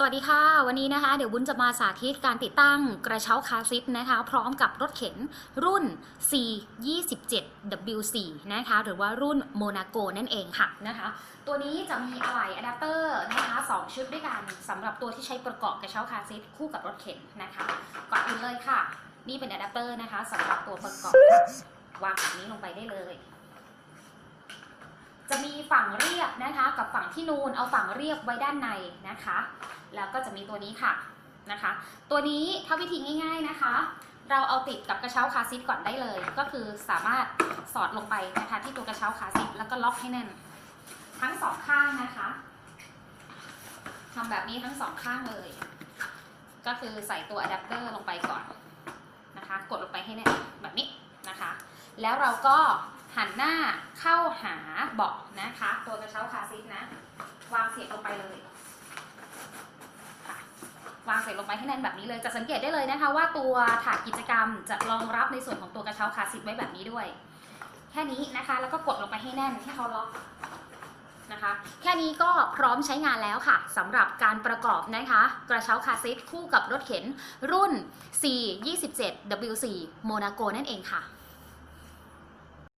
สวัสดีค่ะ วันนี้นะคะ เดี๋ยววุ้นจะมาสาธิตการติดตั้งกระเช้าคาซิทนะคะ พร้อมกับรถเข็นรุ่น C27W4 นะคะ หรือว่ารุ่นโมนาโกนั่นเองค่ะนะคะ ตัวนี้จะมีอะไหล่อะแดปเตอร์นะคะ2ชุดด้วยกันสำหรับตัวที่ใช้ประกอบกระเช้าคาซิทคู่กับรถเข็นนะคะ ก่อนอื่นเลยค่ะ นี่เป็นอะแดปเตอร์นะคะสำหรับตัวประกอบวางแบบนี้ลงไปได้เลย จะมีฝั่งเรียบนะคะ กับฝั่งที่นูนเอาฝั่งเรียบไว้ด้านในนะคะ แล้วก็จะมีตัวนี้ค่ะนะคะ ตัวนี้ถ้าวิธีง่าย ๆนะคะ เราเอาติดกับกระเช้าคาร์ซีทก่อนได้เลย ก็คือสามารถสอดลงไปนะคะที่ตัวกระเช้าคาร์ซีทแล้วก็ล็อกให้แน่น ทั้งสองข้างนะคะทำแบบนี้ทั้งสองข้างเลย ก็คือใส่ตัวอะแดปเตอร์ลงไปก่อนนะคะ กดลงไปให้แน่นแบบนี้นะคะ แล้วเราก็ หันหน้าเข้าหาเบาะนะคะ ตัวกระเช้าคาซีทนะ วางเสียบลงไปเลยวางเสียบลงไปให้แน่นแบบนี้เลย จะสังเกตได้เลยนะคะ ว่าตัวถาดกิจกรรมจะรองรับในส่วนของตัวกระเช้าคาซีทไว้แบบนี้ด้วย แค่นี้นะคะ แล้วก็กดลงไปให้แน่นให้เขาล็อกนะคะ แค่นี้ก็พร้อมใช้งานแล้วค่ะสำหรับการประกอบนะคะ กระเช้าคาซีทคู่กับรถเข็นรุ่น C27W4 Monaco นั่นเองค่ะ